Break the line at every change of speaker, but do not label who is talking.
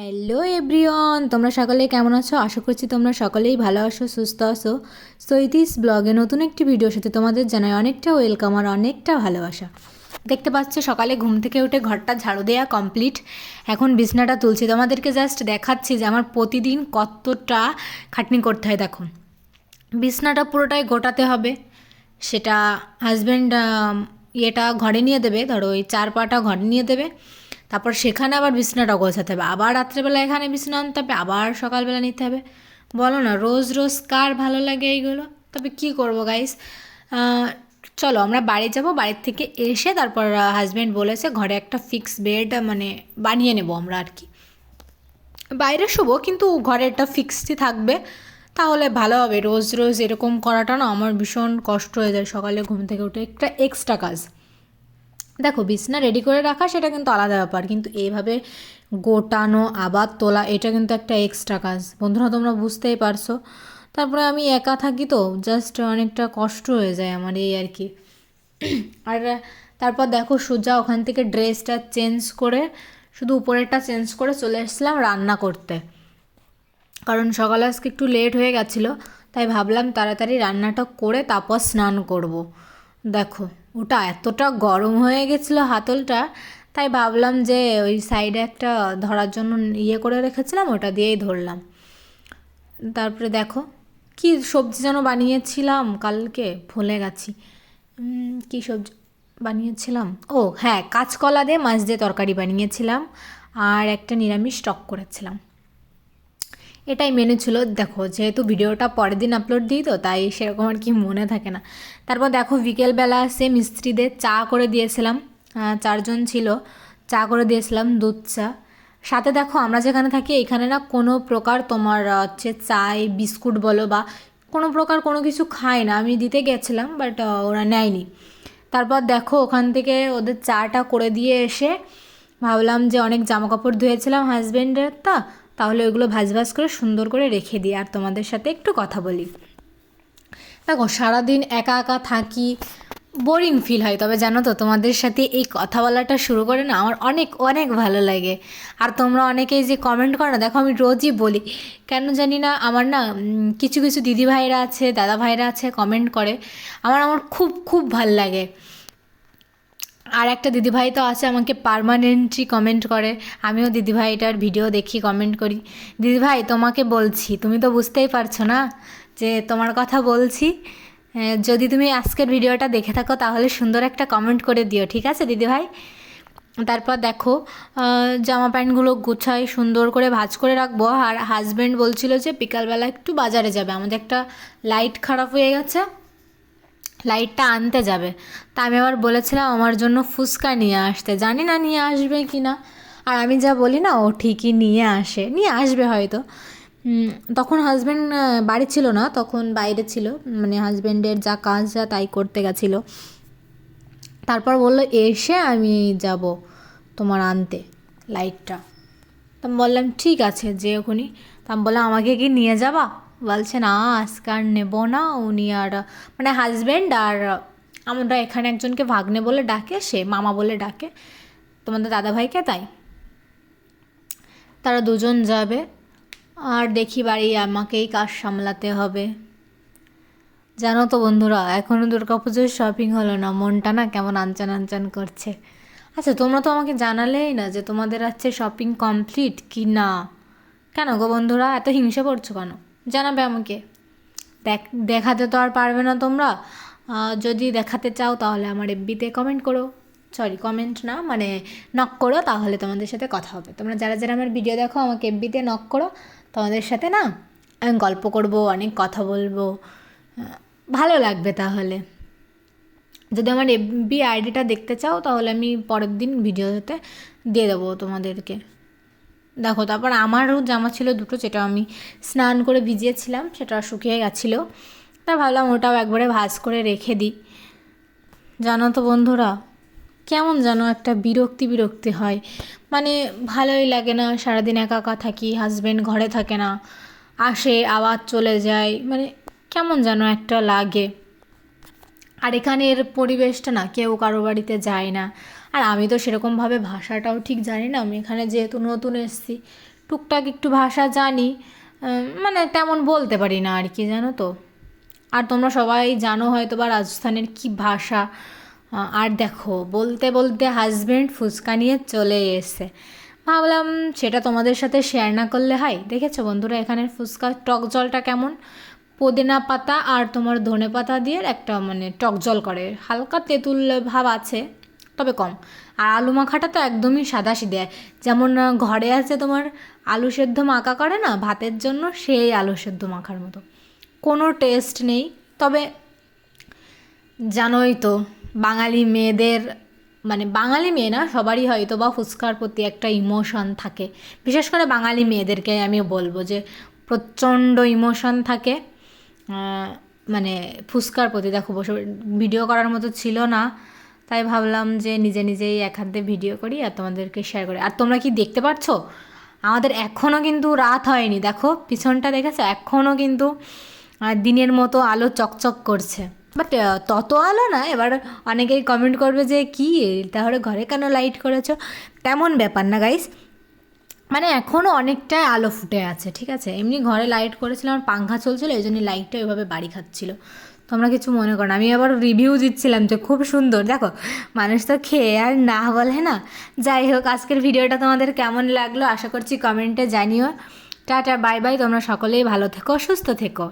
Hello everyone তোমরা সকলে কেমন আছো? আশা করছি তোমরা সকলেই ভালো আছো, সুস্থ আছো। সৈতিস ব্লগে নতুন একটি ভিডিওর সাথে তোমাদের জানাই অনেকটা ওয়েলকাম আর অনেকটা ভালোবাসা। দেখতে পাচ্ছ, সকালে ঘুম থেকে উঠে ঘরটা ঝাড়ু দেওয়া কমপ্লিট এখন বিছনাটা তুলছি। তোমাদেরকে জাস্ট দেখাচ্ছি যে আমার প্রতিদিন কতটা খাটনি করতে হয়, দেখো। বিছনাটা পুরোটাই গোটাতে হবে। সেটা হাজব্যান্ড ইয়েটা ঘরে নিয়ে দেবে। ধরো ওই চার পাটা ঘরে নিয়ে দেবে। তারপর সেখানে আবার বিছনাটা গোছাতে হবে। আবার রাত্রেবেলা এখানে বিছনা আনতে হবে, আবার সকালবেলা নিতে হবে। বলো না, রোজ রোজ কার ভালো লাগে এইগুলো? তবে কি করব গাইস চলো আমরা বাড়ি যাব, বাড়ির থেকে এসে তারপর হাজব্যান্ড বলেছে ঘরে একটা ফিক্স বেড মানে বানিয়ে নেব আমরা আর কি। বাইরে শোবো, কিন্তু ঘরে একটা ফিক্সডই থাকবে, তাহলে ভালো হবে। রোজ রোজ এরকম করাটা না আমার ভীষণ কষ্ট হয়ে যায় সকালে ঘুম থেকে উঠে। একটা এক্সট্রা কাজ। দেখো বিছনা রেডি করে রাখা, সেটা কিন্তু আলাদা ব্যাপার। কিন্তু এইভাবে গোটানো, আবার তোলা, এটা কিন্তু একটা এক্সট্রা কাজ। বন্ধুরা, তোমরা বুঝতেই পারছ। তারপরে আমি একা থাকি তো জাস্ট অনেকটা কষ্ট হয়ে যায় আমার এই আর কি। আর তারপর দেখো সোজা ওখান থেকে ড্রেসটা চেঞ্জ করে, শুধু উপরেরটা চেঞ্জ করে চলে এসেছিলাম রান্না করতে। কারণ সকালে আজকে একটু লেট হয়ে গেছিল, তাই ভাবলাম তাড়াতাড়ি রান্নাটা করে তারপর স্নান করব। দেখো। ওটা এতটা গরম হয়ে গেছিল হাতলটা, তাই ভাবলাম যে ওই সাইডে একটা ধরার জন্য ইয়ে করে রেখেছিলাম, ওটা দিয়েই ধরলাম। তারপরে দেখো, কি সবজি যেন বানিয়েছিলাম কালকে, ভুলে গেছি। কি সবজি বানিয়েছিলাম? ও হ্যাঁ কাঁচকলা দিয়ে মাছ দিয়ে তরকারি বানিয়েছিলাম, আর একটা নিরামিষ টক করেছিলাম। এটাই মেনু ছিল দেখো, যেহেতু ভিডিওটা পরের দিন আপলোড দিই তো, তাই সেরকম আর কি মনে থাকে না। তারপর দেখো, বিকেলবেলা সে মিস্ত্রিদের চা করে দিয়েছিলাম। চারজন ছিল, চা করে দিয়েছিলাম, দুধ চা। সাথে দেখো, আমরা যেখানে থাকি, এখানে না কোনো প্রকার তোমার হচ্ছে চাই, বিস্কুট বলো বা কোনো প্রকার কোনো কিছু খায় না। আমি দিতে গেছিলাম বাট ওরা নেয়নি। তারপর দেখো, ওখান থেকে ওদের চাটা করে দিয়ে এসে ভাবলাম যে অনেক জামা কাপড় ধুয়েছিলাম হাজব্যান্ডের তা। তাহলে ওইগুলো ভাজ ভাজ করে সুন্দর করে রেখে দিই। আর তোমাদের সাথে একটু কথা বলি। দেখো, সারাদিন একা একা থাকি বোরিং ফিল হয়। তবে জানো তো, তোমাদের সাথে এই কথা বলাটা শুরু করে না আমার অনেক অনেক ভালো লাগে। আর তোমরা অনেকেই যে কমেন্ট করো না, দেখো আমি রোজই বলি, কেন জানি না আমার না কিছু কিছু দিদি ভাইরা আছে দাদা ভাইরা আছে কমেন্ট করে। আমার আমার খুব খুব ভালো লাগে। আর একটা দিদিভাই তো আছে, আমাকে পারমানেন্টলি কমেন্ট করে। আমিও দিদিভাইটার ভিডিও দেখি কমেন্ট করি। দিদিভাই, তোমাকে বলছি, তুমি তো বুঝতেই পারছ না যে তোমার কথা বলছি। যদি তুমি আজকের ভিডিওটা দেখে থাকো, তাহলে সুন্দর একটা কমেন্ট করে দিও, ঠিক আছে দিদিভাই? তারপর দেখো জামা প্যান্টগুলো গুছাই, সুন্দর করে ভাজ করে রাখব। আর হাজব্যান্ড বলছিল যে বিকালবেলা একটু বাজারে যাবে। আমাদের একটা লাইট খারাপ হয়ে গেছে। লাইটটা আনতে যাবে। তা আমি আবার বলেছিলাম, আমার জন্য ফুচকা নিয়ে আসতে। জানি না নিয়ে আসবে কি না। আর আমি যা বলি না, ও ঠিকই নিয়ে আসে। নিয়ে আসবে হয়তো। তখন হাজব্যান্ড বাড়ি ছিল না, তখন বাইরে ছিল। মানে হাজব্যান্ডের যা কাজ, যা তাই করতে গেছিল। তারপর বলল, এসে আমি যাব তোমার আনতে লাইটটা তা বললাম, ঠিক আছে যে ওখানে তা বললাম, আমাকে কি নিয়ে যাবা? বলছে না আজকে আর নেব না উনি আর মানে হাজব্যান্ড আর আমরা এখানে একজনকে ভাগ্নে বলে ডাকে, সে মামা বলে ডাকে। তোমাদের দাদাভাইকে তাই। তারা দুজন যাবে। আর দেখি বাড়ি আমাকেই কাজ সামলাতে হবে। জানো তো বন্ধুরা এখনও দুর্গাপুজোর শপিং হলো না। মনটা না কেমন আনচান আনচান করছে। আচ্ছা তোমরা তো আমাকে জানালেই না যে তোমাদের আছে শপিং কমপ্লিট কি না কেন গো বন্ধুরা, এত হিংসা করছ কেন? জানাবে আমাকে। দেখ, দেখাতে তো আর পারবে না তোমরা। যদি দেখাতে চাও তাহলে আমার এফবিতে কমেন্ট করো। সরি কমেন্ট না মানে নক করো, তাহলে তোমাদের সাথে কথা হবে। তোমরা যারা যারা আমার ভিডিও দেখো, আমাকে এফবিতে নক করো, তোমাদের সাথে না আমি গল্প করব, অনেক কথা বলব। ভালো লাগবে তাহলে। যদি আমার এফবি আইডিটা দেখতে চাও, তাহলে আমি পরের দিন ভিডিওতে দিয়ে দেবো তোমাদেরকে। দেখো, তারপর আমারও জামা ছিল দুটো, যেটা আমি স্নান করে ভিজিয়েছিলাম, সেটা শুকিয়ে গেছিল। তা ভাবলাম ওটাও একবারে ভাজ করে রেখে দিই। জানো তো বন্ধুরা, কেমন যেন একটা বিরক্তি বিরক্তি হয়। মানে ভালোই লাগে না, সারাদিন একা একা থাকি হাজব্যান্ড ঘরে থাকে না, আসে, আবার চলে যায় মানে কেমন যেন একটা লাগে। আর এখানের পরিবেশটা না, কেউ কারও বাড়িতে যায় না। আর আমি তো সেরকমভাবে ভাষাটাও ঠিক জানি না। আমি এখানে যেহেতু নতুন এসেছি, টুকটাক একটু ভাষা জানি মানে তেমন বলতে পারি না আর কি, জানো তো। আর তোমরা সবাই জানো হয়তো বা রাজস্থানের কি ভাষা। আর দেখো, বলতে বলতে হাজব্যান্ড ফুচকা নিয়ে চলে এসে ভাবলাম সেটা তোমাদের সাথে শেয়ার না করলে হয়। দেখেছ বন্ধুরা, এখানের ফুচকা টক জলটা কেমন? পুদিনা পাতা আর তোমার ধনে পাতা দিয়ে একটা মানে টক জল করে। হালকা তেঁতুল ভাব আছে। তবে কম। আর আলু মাখাটা তো একদমই সাদা সিধে যেমন ঘরে আছে তোমার আলু সেদ্ধ মাখা করে না, ভাতের জন্য সেই আলু সেদ্ধ মাখার মতো। কোনো টেস্ট নেই। তবে জানোই তো, বাঙালি মেয়েদের মানে বাঙালি মেয়ে না, সবারই হয়তো বা ফুচকার প্রতি একটা ইমোশন থাকে। বিশেষ করে বাঙালি মেয়েদেরকে আমি বলব যে, প্রচণ্ড ইমোশন থাকে। মানে ফুচকার প্রতি। দেখো, বসে ভিডিও করার মতো ছিল না। তাই ভাবলাম যে নিজে নিজেই এক হাতে ভিডিও করি আর তোমাদেরকে শেয়ার করি। আর তোমরা কি দেখতে পাচ্ছ? আমাদের এখনও কিন্তু রাত হয়নি। দেখো, পিছনটা দেখেছ? এখনও কিন্তু দিনের মতো আলো চকচক করছে। বাট তত আলো না, এবার অনেকেই কমেন্ট করবে যে, কি? তাহলে ঘরে কেন লাইট করেছ? তেমন ব্যাপার না গাইস মানে এখনও অনেকটাই আলো ফুটে আছে, ঠিক আছে? এমনি ঘরে লাইট করেছিলাম, আর পাংখা চলছিল, এই জন্য লাইটটা ওইভাবে বাড়ি খাচ্ছিল। তোমরা কিছু মনে করো না। আমি আবার রিভিউ দিচ্ছিলাম যে খুব সুন্দর। দেখো, মানুষ তো খেয়ে আর না বলে না। যাই হোক, আজকের ভিডিওটা তোমাদের কেমন লাগল? আশা করছি কমেন্টে জানিও। টাটা বাই বাই তোমরা সকলেই ভালো থেকো, সুস্থ থেকো।